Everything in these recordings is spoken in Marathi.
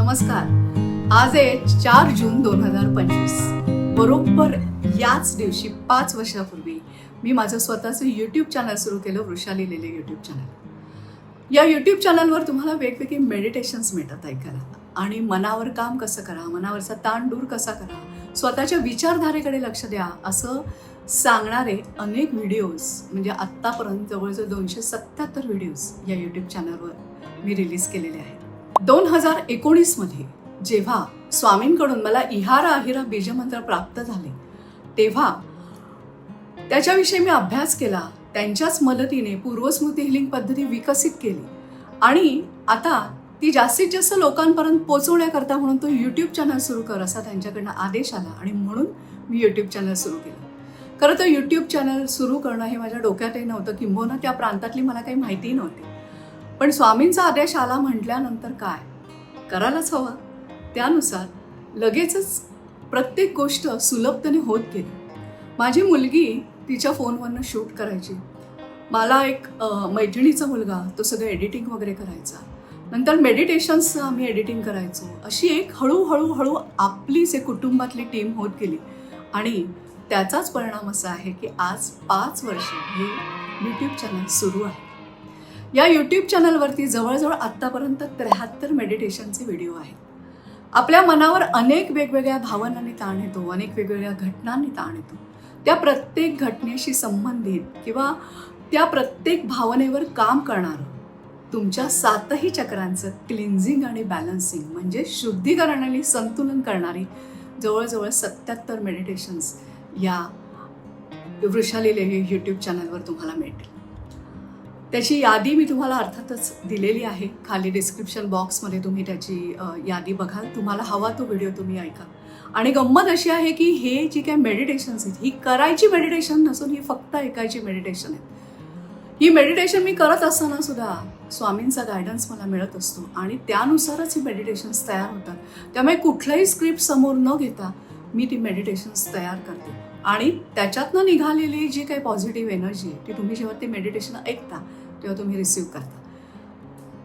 नमस्कार. आज आहे चार जून दोन हजार पंचवीस. बरोबर याच दिवशी पाच वर्षापूर्वी मी माझं स्वतःचं यूट्यूब चॅनल सुरू केलं वृषाली लिहिले यूट्यूब चॅनल या यूट्यूब चॅनलवर तुम्हाला वेगवेगळे मेडिटेशन्स मिळतात ऐकायला. आणि मनावर काम कसं करा मनावरचा ताण दूर कसा करा स्वतःच्या विचारधारेकडे लक्ष द्या असं सांगणारे अनेक व्हिडिओज म्हणजे आत्तापर्यंत जवळजवळ दोनशे सत्याहत्तर व्हिडिओज या यूट्यूब चॅनलवर मी रिलीज केलेले आहेत. दोन हजार एकोणीसमध्ये जेव्हा स्वामींकडून मला इहारा अहिरा बीजमंत्र प्राप्त झाले तेव्हा त्याच्याविषयी मी अभ्यास केला त्यांच्याच मदतीने पूर्वस्मृती हिलिंग पद्धती विकसित केली आणि आता ती जास्तीत जास्त लोकांपर्यंत पोचवण्याकरता म्हणून तो यूट्यूब चॅनल सुरू कर असा त्यांच्याकडनं आदेश आला आणि म्हणून मी यूट्यूब चॅनल सुरू केलं. खरं तर यूट्यूब चॅनल सुरू करणं हे माझ्या डोक्यातही नव्हतं किंबहुना त्या प्रांतातली मला काही माहिती नव्हती. पण स्वामींचा आदेश आला म्हटल्यानंतर काय? करायलाच हवं. त्यानुसार लगेचच प्रत्येक गोष्ट सुलभतेने होत गेली. माझी मुलगी तिच्या फोनवरनं शूट करायची. मला एक मैत्रिणीचा मुलगा तो सगळं एडिटिंग वगैरे करायचा. नंतर मेडिटेशन्सचं आम्ही एडिटिंग करायचो. अशी एक हळूहळू हळू आपलीच एक कुटुंबातली टीम होत गेली. आणि त्याचाच परिणाम असा आहे की आज पाच वर्ष हे यूट्यूब चॅनल सुरू आहे. या यूट्यूब चॅनलवरती जवळजवळ आत्तापर्यंत त्र्याहत्तर मेडिटेशनचे व्हिडिओ आहेत. आपल्या मनावर अनेक वेगवेगळ्या भावनांनी ताण येतो अनेक वेगवेगळ्या घटनांनी ताण येतो. त्या प्रत्येक घटनेशी संबंधित किंवा त्या प्रत्येक भावनेवर काम करणारं तुमच्या सातही चक्रांचं क्लिन्झिंग आणि बॅलन्सिंग म्हणजे शुद्धीकरण आणि संतुलन करणारी जवळजवळ सत्याहत्तर मेडिटेशन्स या वृषाली यूट्यूब चॅनलवर तुम्हाला मिळतील. त्याची यादी मी तुम्हाला अर्थातच दिलेली आहे. खाली डिस्क्रिप्शन बॉक्समध्ये तुम्ही त्याची यादी बघाल तुम्हाला हवा तो व्हिडिओ तुम्ही ऐका. आणि गंमत अशी आहे की हे जी काही मेडिटेशन्स आहेत ही करायची मेडिटेशन नसून ही फक्त ऐकायची मेडिटेशन आहेत. ही मेडिटेशन मी करत असताना सुद्धा स्वामींचा गायडन्स मला मिळत असतो. आणि त्यानुसारच ही मेडिटेशन्स तयार होतात. त्यामुळे कुठलंही स्क्रिप्ट समोर न घेता मी ती मेडिटेशन्स तयार करते. आणि त्याच्यातनं निघालेली जी काही पॉझिटिव्ह एनर्जी आहे ती तुम्ही जेव्हा ते मेडिटेशन ऐकता तेव्हा तुम्ही रिसिव्ह करता.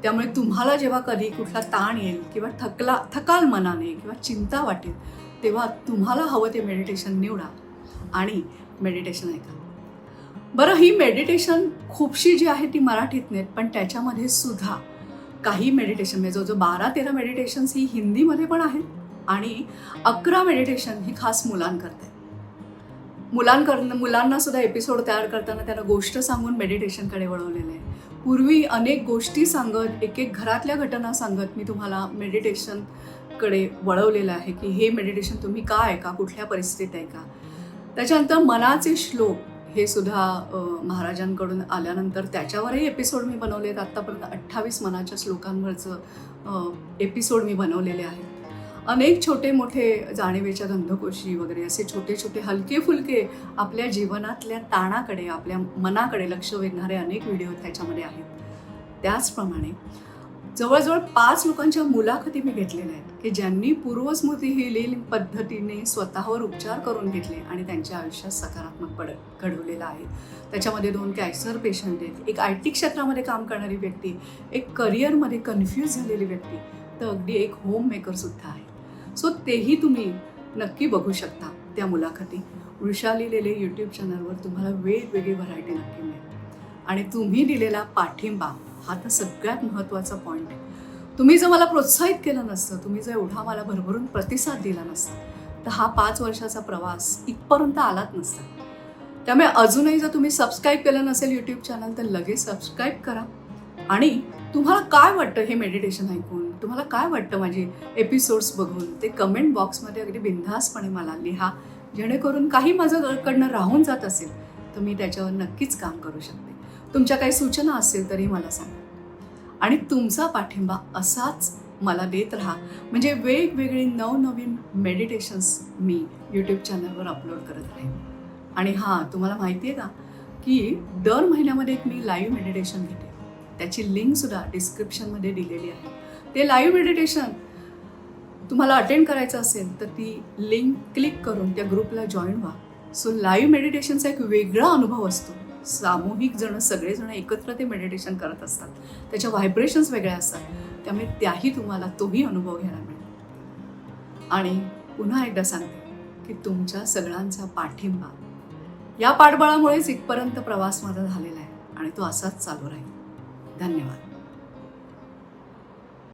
त्यामुळे तुम्हाला जेव्हा कधी कुठला ताण येईल किंवा थकला थकाल मनाने किंवा चिंता वाटेल तेव्हा तुम्हाला हवं ते मेडिटेशन निवडा आणि मेडिटेशन ऐका. बरं ही मेडिटेशन खूपशी जी आहे ती मराठीत नाहीत पण त्याच्यामध्ये सुद्धा काही मेडिटेशन म्हणजे जो बारा तेरा मेडिटेशन्स ही हिंदीमध्ये पण आहेत. आणि अकरा मेडिटेशन ही खास मुलांकरता मुलांकडनं मुलांना सुद्धा एपिसोड तयार करताना त्यांना गोष्ट सांगून मेडिटेशनकडे वळवलेलं आहे. पूर्वी अनेक गोष्टी सांगत एक एक घरातल्या घटना सांगत मी तुम्हाला मेडिटेशनकडे वळवलेलं आहे की हे मेडिटेशन तुम्ही का ऐका कुठल्या परिस्थितीत ऐका त्याच्यानंतर मनाचे श्लोक हे सुद्धा महाराजांकडून आल्यानंतर त्याच्यावरही एपिसोड मी बनवले आहेत आत्तापर्यंत अठ्ठावीस मनाच्या श्लोकांवरचं एपिसोड मी बनवलेले आहेत. अनेक छोटे मोठे जाणीवेच्या गंधकोशी वगैरे असे छोटे छोटे हलके फुलके आपल्या जीवनातल्या ताणाकडे आपल्या मनाकडे लक्ष वेधणारे अनेक व्हिडिओ त्याच्यामध्ये आहेत. त्याचप्रमाणे जवळजवळ पाच लोकांच्या मुलाखती मी घेतलेल्या आहेत की ज्यांनी पूर्वस्मृती हिलिंग पद्धतीने स्वतःवर उपचार करून घेतले आणि त्यांच्या आयुष्यात सकारात्मक पड घडवलेलं आहे. त्याच्यामध्ये दोन कॅन्सर पेशंट आहेत. एक आय टी क्षेत्रामध्ये काम करणारी व्यक्ती एक करिअरमध्ये कन्फ्यूज झालेली व्यक्ती तर अगदी एक होम मेकरसुद्धा आहे. सो तेही तुम्ही नक्की बघू शकता त्या मुलाखती. वृषाली लिहिलेले यूट्यूब चॅनलवर तुम्हाला वेगवेगळी व्हरायटी नक्की मिळेल. आणि तुम्ही दिलेला पाठिंबा हा तर सगळ्यात महत्त्वाचा पॉईंट आहे. तुम्ही जर मला प्रोत्साहित केलं नसतं तुम्ही जर एवढा मला भरभरून प्रतिसाद दिला नसता तर हा पाच वर्षाचा प्रवास इथपर्यंत आलाच नसता. त्यामुळे अजूनही जर तुम्ही सबस्क्राईब केलं नसेल यूट्यूब चॅनल तर लगेच सबस्क्राईब करा. आणि तुम्हाला काय वाटतं हे मेडिटेशन ऐकून? तुम्हाला काय वाटतं माझे एपिसोड्स बघून? ते कमेंट बॉक्समध्ये अगदी बिनधास्तपणे मला लिहा. जेणेकरून काही माझं कडनं राहून जात असेल तर मी त्याच्यावर नक्कीच काम करू शकते. तुमच्या काही सूचना असेल तरी मला सांगा. आणि तुमचा पाठिंबा असाच मला देत राहा. म्हणजे वेगवेगळे नवनवीन मेडिटेशन्स मी यूट्यूब चॅनलवर अपलोड करत राहीन. आणि हां तुम्हाला माहिती आहे का? की दर महिन्यामध्ये एक मी लाईव्ह मेडिटेशन घेते. त्याची लिंकसुद्धा डिस्क्रिप्शनमध्ये दिलेली आहे. ते लाईव्ह मेडिटेशन तुम्हाला अटेंड करायचं असेल तर ती लिंक क्लिक करून त्या ग्रुपला जॉईन व्हा. सो लाईव्ह मेडिटेशनचा एक वेगळा अनुभव असतो. सामूहिक जण सगळेजण एकत्र ते मेडिटेशन करत असतात. त्याच्या व्हायब्रेशन्स वेगळ्या असतात. त्यामुळे त्याही तुम्हाला तोही अनुभव घ्यायला मिळेल. आणि पुन्हा एकदा सांगते की तुमच्या सगळ्यांचा पाठिंबा. या पाठबळामुळेच इथपर्यंत प्रवास माझा झालेला आहे आणि तो असाच चालू राहील. धन्यवाद.